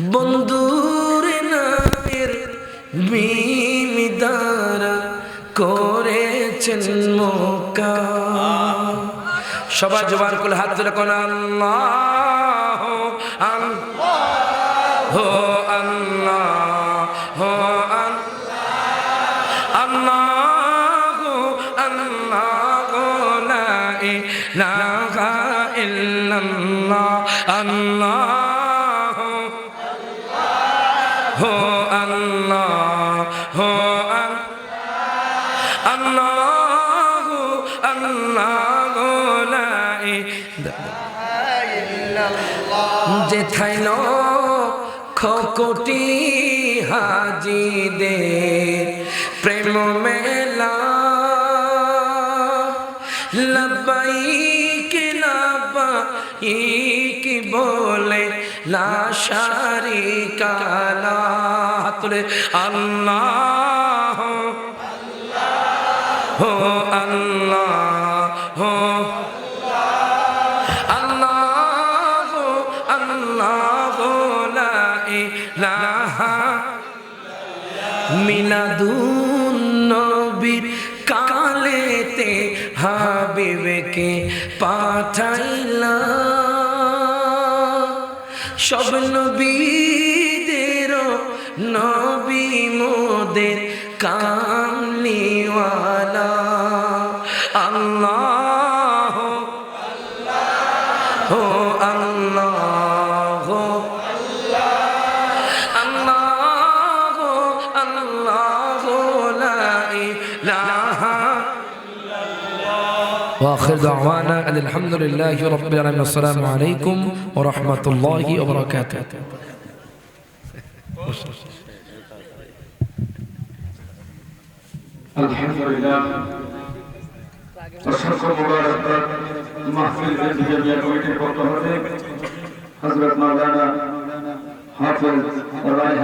বন্ধুর নামের মিমিদারা করেছেন মোকা সবার জবান কুল হাত ধরে কোন আল্লাহ হো আল্লাহ হো আল্লাহ আল্লাহ ইলাহা ইল্লাল্লাহ, আল্লাহ। আল্লাহ লা যেথাইল খকটি হাজিদের প্রেম মেলা। লব্বাইক লব্বাইক বলে লাশারি কালা হাতুলে আল্লাহ আল্লাহ। মিলাদুন নবীর কালেতে হাবিবকে পাঠাইলা সব নবীদের নবী মোদের কামলিওয়ালা। আল্লাহ واخر دعوانا ان الحمد لله رب العالمين السلام عليكم ورحمه الله وبركاته আলহামদুলিল্লাহ অসংখ্য মুবারকবাদ মাহফিল জামিয়া কমিটির পক্ষ হতে হযরত মাওলানা হাফেজ রায়হান